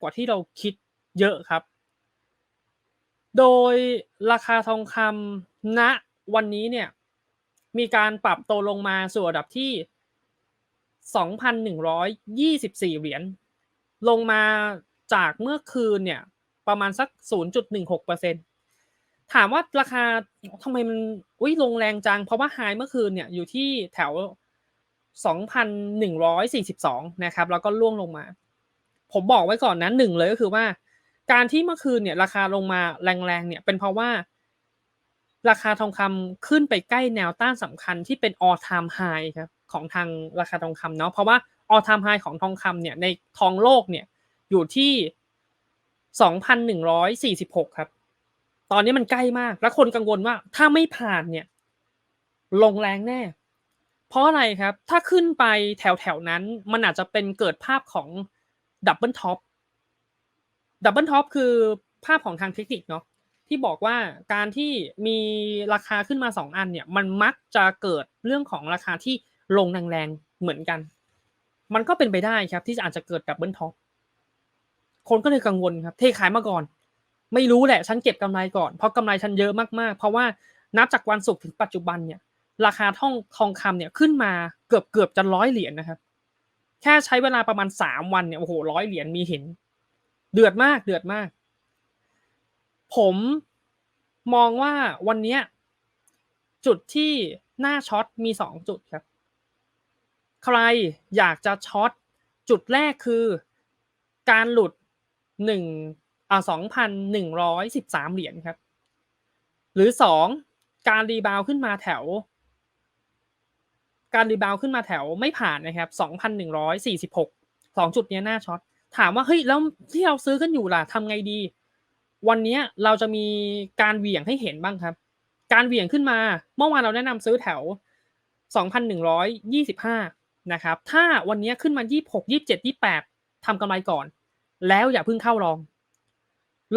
กว่าที่เราคิดเยอะครับ โดยราคาทองคำณวันนี้เนี่ยมีการปรับตัวลงมาสู่ระดับที่ 2,124 เหรียญ ลงมาจากเมื่อคืนเนี่ยประมาณสัก 0.16%ถามว่าราคาทำไมมันอุ้ยลงแรงจัง เพราะว่าไฮเมื่อคืนเนี่ยอยู่ที่แถว 2,142 นะครับ แล้วก็ล่วงลงมา ผมบอกไว้ก่อนนะหนึ่งเลยก็คือว่า การที่เมื่อคืนเนี่ย ราคาลงมาแรงๆเนี่ย เป็นเพราะว่า ราคาทองคำขึ้นไปใกล้แนวต้านสำคัญที่เป็น all time high ครับของทางราคาทองคำเนาะเพราะว่า all time high ของทองคำเนี่ยในทองโลกเนี่ยอยู่ที่2,146ครับ ตอนนี้มันใกล้มาก แล้วคนกังวลว่าถ้าไม่ผ่านเนี่ย ลงแรงแน่ เพราะอะไรครับ ถ้าขึ้นไปแถวแถวนั้นมันอาจจะเป็นเกิดภาพของ ดับเบิลท็อปดับเบิลท็อปคือภาพของทางเทคนิคเนาะที่บอกว่าการที่มีราคาขึ้นมาสองอันเนี่ย มันมักจะเกิดเรื่องของราคาที่ลงแรงๆเหมือนกัน มันก็เป็นไปได้ครับ ที่อาจจะเกิดดับเบิลท็อปคนก็เลยกังวลครับ เทขายมาก่อน ไม่รู้แหละ ฉันเก็บกำไรก่อน เพราะกำไรฉันเยอะมากๆ เพราะว่านับจากวันศุกร์ถึงปัจจุบันเนี่ย ราคาทองทองคำเนี่ยขึ้นมาเกือบเกือบจะร้อยเหรียญนะครับ แค่ใช้เวลาประมาณสามวันเนี่ยโอ้โหร้อยเหรียญมีเห็น เดือดมากเดือดมาก ผมมองว่าวันนี้จุดที่หน้าช็อตมีสองจุดครับ ใครอยากจะช็อตจุดแรกคือการหลุดหนึ่งอ่าสองพันหนึ่งร้อยสิบสามเหรียญครับ หรือสองการรีบาวขึ้นมาแถว การรีบาวขึ้นมาแถวไม่ผ่านนะครับสองพันหนึ่งร้อยสี่สิบหกสองจุดนี้หน้าช็อต ถามว่าเฮ้ยแล้วที่เราซื้อกันอยู่ล่ะทำไงดี วันนี้เราจะมีการเหวี่ยงให้เห็นบ้างครับ การเหวี่ยงขึ้นมา เมื่อวานเราแนะนำซื้อแถว 2,125 นะครับ ถ้าวันนี้ขึ้นมา 26 27 28ทำกำไรก่อน แล้วอย่าเพิ่งเข้ารอง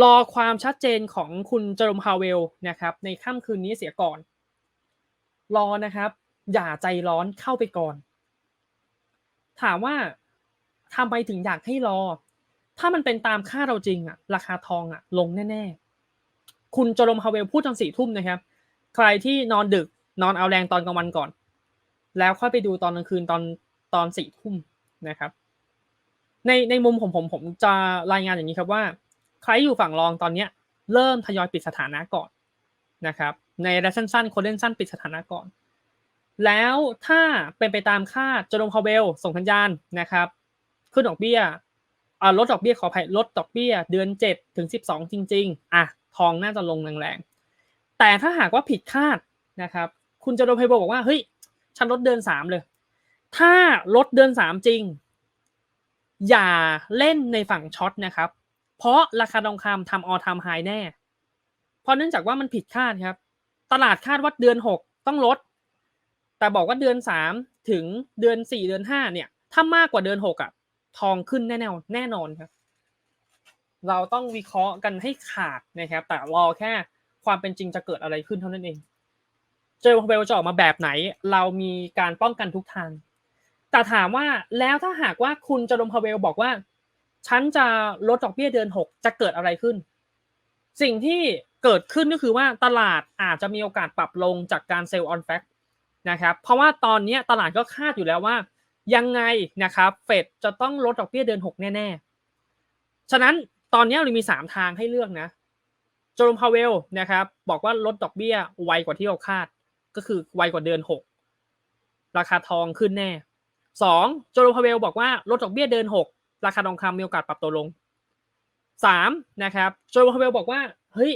รอความชัดเจนของคุณเจอร์มฮาวเวลนะครับในค่ำคืนนี้เสียก่อน รอนะครับ อย่าใจร้อนเข้าไปก่อน ถามว่าทำไปถึงอยากให้รอ ถ้ามันเป็นตามค่าเราจริงอะราคาทองอะลงแน่ๆ คุณโจรมฮาเวลพูดตอนสี่ทุ่มนะครับ ใครที่นอนดึกนอนเอาแรงตอนกลางวันก่อน แล้วค่อยไปดูตอนกลางคืนตอนตอนสี่ทุ่มนะครับ ในในมุมของผมผมจะรายงานอย่างนี้ครับว่า ใครอยู่ฝั่งรองตอนเนี้ย เริ่มทยอยปิดสถานะก่อนนะครับ ในระยะสั้นๆคนเล่นสั้นปิดสถานะก่อน แล้วถ้าเป็นไปตามคาดโจรมฮาเวลส่งสัญญาณนะครับ ขึ้นดอกเบี้ยลดดอกเบี้ยขออภัยลดดอกเบี้ย เดือนเจ็ดถึงสิบสองจริง ๆ อะ ทองน่าจะลงแรงๆ แต่ถ้าหากว่าผิดคาดนะครับ คุณจะโดนไพโบบอกว่าเฮ้ยฉันลดเดือนสามเลย ถ้าลดเดือนสามจริง อย่าเล่นในฝั่งช็อตนะครับ เพราะราคาทองคำทำออทามไฮแน่ เพราะเนื่องจากว่ามันผิดคาดครับ ตลาดคาดว่าเดือนหกต้องลด แต่บอกว่าเดือนสามถึงเดือนสี่เดือนห้าเนี่ย ถ้ามากกว่าเดือนหกอะ ทองขึ้นแน่แน่แน่นอนครับ เราต้องวิเคราะห์กันให้ขาดนะครับ แต่รอแค่ความเป็นจริงจะเกิดอะไรขึ้นเท่านั้นเอง เจอเวลจะออกมาแบบไหน เรามีการป้องกันทุกทาง แต่ถามว่าแล้วถ้าหากว่าคุณจรมพาเวลบอกว่าฉันจะลดดอกเบี้ยเดือนหกจะเกิดอะไรขึ้น สิ่งที่เกิดขึ้นก็คือว่าตลาดอาจจะมีโอกาสปรับลงจากการเซลล์ออนแฟก นะครับเพราะว่าตอนนี้ตลาดก็คาดอยู่แล้วว่า ยังไงนะครับเฟดจะต้องลดดอกเบี้ยเดือนหกแน่ ๆ ฉะนั้นตอนนี้เรามีสามทางให้เลือกนะโจมพาวเวลนะครับบอกว่าลดดอกเบี้ยไวกว่าที่เราคาด ก็คือไวกว่าเดือนหกราคาทองขึ้นแน่สองโจมพาวเวลบอกว่าลดดอกเบี้ยเดือนหกราคาทองคำมีโอกาสปรับตัวลงสามนะครับโจมพาวเวลบอกว่าเฮ้ย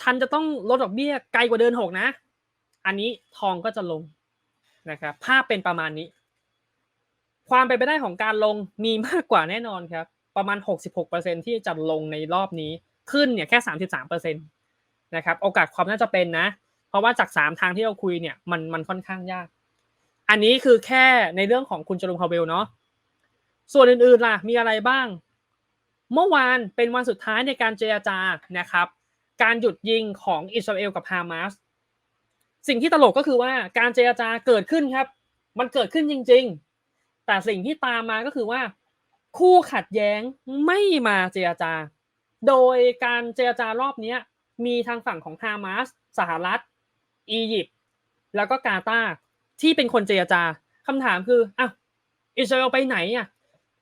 ฉันจะต้องลดดอกเบี้ยไกลกว่าเดือนหกนะ อันนี้ทองก็จะลงนะครับภาพเป็นประมาณนี้ ความเป็นไปได้ของการลงมีมากกว่าแน่นอนครับ ประมาณ 66%ที่จะลงในรอบนี้ขึ้นเนี่ยแค่ 33%นะครับโอกาสความน่าจะเป็นนะ เพราะว่าจาก 3 ทางที่เราคุยเนี่ยมันมันค่อนข้างยาก อันนี้คือแค่ในเรื่องของคุณจรุงพาเวลเนาะส่วนอื่นๆล่ะมีอะไรบ้าง เมื่อวานเป็นวันสุดท้ายในการเจรจานะครับ การหยุดยิงของอิสราเอลกับฮามาส สิ่งที่ตลกก็คือว่าการเจรจาเกิดขึ้นครับ มันเกิดขึ้นจริง ๆ แต่สิ่งที่ตามมาก็คือว่า คู่ขัดแย้งไม่มาเจรจา โดยการเจรจารอบนี้มีทางฝั่งของฮามาสสหรัฐ อียิปต์แล้วก็กาตาร์ที่เป็นคนเจรจาคำถามคืออ้าวอิสราเอลไปไหนอะ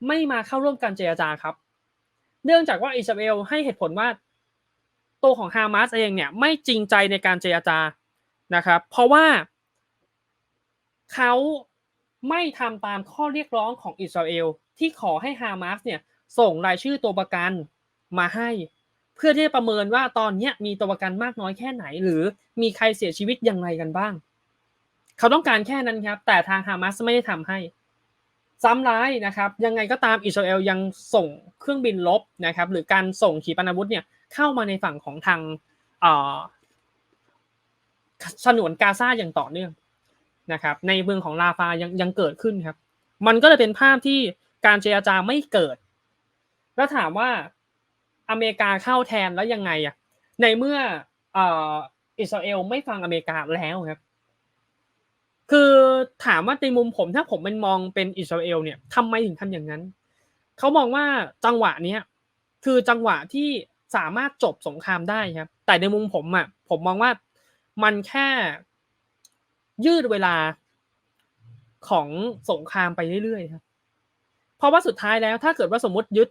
ไม่มาเข้าร่วมการเจรจาครับ เนื่องจากว่าอิสราเอลให้เหตุผลว่าตัวของฮามาสเองเนี่ยไม่จริงใจในการเจรจา นะครับ เพราะว่าเขาไม่ทำตามข้อเรียกร้องของอิสราเอลที่ขอให้ฮามาสเนี่ยส่งรายชื่อตัวประกันมาให้ เพื่อที่จะประเมินว่าตอนนี้มีตัวประกันมากน้อยแค่ไหน หรือมีใครเสียชีวิตอยังไงกันบ้าง เขาต้องการแค่นั้นครับ แต่ทางฮามาสไม่ได้ทำให้ ซ้ำร้ายนะครับ ยังไงก็ตามอิสราเอลยังส่งเครื่องบินลบนะครับ หรือการส่งขีปนาวุธเนี่ยเข้ามาในฝั่งของทาง ฉนวนกาซาอย่างต่อเนื่องนะครับ ในเมืองของลาฟายังยังเกิดขึ้นครับ มันก็เลยเป็นภาพที่การเจรจาไม่เกิด แล้วถามว่าอเมริกาเข้าแทนแล้วยังไงอะในเมื่ออิสราเอลไม่ฟังอเมริกาแล้วครับ คือถามว่าในมุมผมถ้าผมเป็นมองเป็นอิสราเอลเนี่ยทำไมถึงทำอย่างนั้น เขามองว่าจังหวะเนี้ยคือจังหวะที่สามารถจบสงครามได้ครับ แต่ในมุมผมอะผมมองว่า มันแค่ยืดเวลาของสงครามไปเรื่อยๆครับ เพราะว่าสุดท้ายแล้วถ้าเกิดว่าสมมติยึด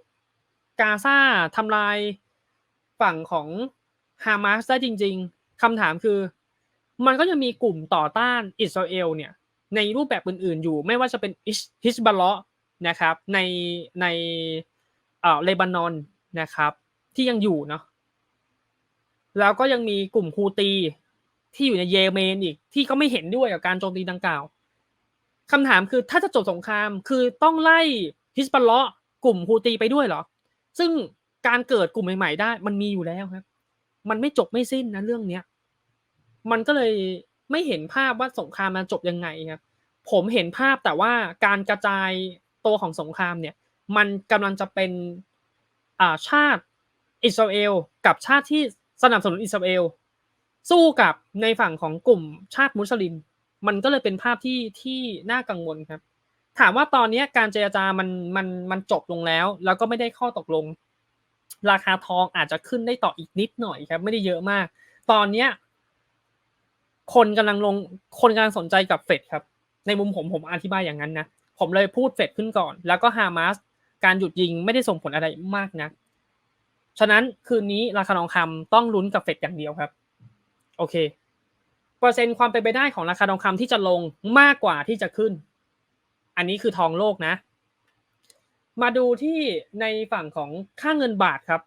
กาซาทำลายฝั่งของฮามาสได้จริง ๆคำถามคือ มันก็จะมีกลุ่มต่อต้านอิสราเอลเนี่ยในรูปแบบอื่นๆอยู่ ไม่ว่าจะเป็นฮิสบาลนะครับ ในในเอ่อเลบานอนนะครับ ที่ยังอยู่เนาะแล้วก็ยังมีกลุ่มฮูตี ที่อยู่ในเยเมนอีกที่ก็ไม่เห็นด้วยกับการโจมตีดังกล่าวคำถามคือถ้าจะจบสงครามคือต้องไล่ฮิสบอลเลาะกลุ่มฮูตีไปด้วยเหรอ ซึ่งการเกิดกลุ่มใหม่ๆได้ มันมีอยู่แล้วครับ มันไม่จบไม่สิ้นนะเรื่องเนี้ยมันก็เลยไม่เห็นภาพว่าสงครามมันจบยังไงครับ ผมเห็นภาพแต่ว่าการกระจายตัวของสงครามเนี่ย มันกำลังจะเป็นอ่าชาติอิสราเอลกับชาติที่สนับสนุนอิสราเอล สู้กับในฝั่งของกลุ่มชาติมุสลิม มันก็เลยเป็นภาพที่ที่น่ากังวลครับ ถามว่าตอนนี้การเจรจามันมันมันจบลงแล้ว แล้วก็ไม่ได้ข้อตกลง ราคาทองอาจจะขึ้นได้ต่ออีกนิดหน่อยครับ ไม่ได้เยอะมาก ตอนเนี้ยคนกำลังลงคนกำลังสนใจกับเฟดครับ ในมุมผมผมอธิบายอย่างนั้นนะผมเลยพูดเฟดขึ้นก่อน แล้วก็ฮามาสการหยุดยิงไม่ได้ส่งผลอะไรมากนะฉะนั้นคืนนี้ราคาทองคำต้องลุ้นกับเฟดอย่างเดียวครับ โอเค เปอร์เซ็นต์ความเป็นไปได้ของราคาทองคำที่จะลงมากกว่าที่จะขึ้น อันนี้คือทองโลกนะ มาดูที่ในฝั่งของค่าเงินบาทครับ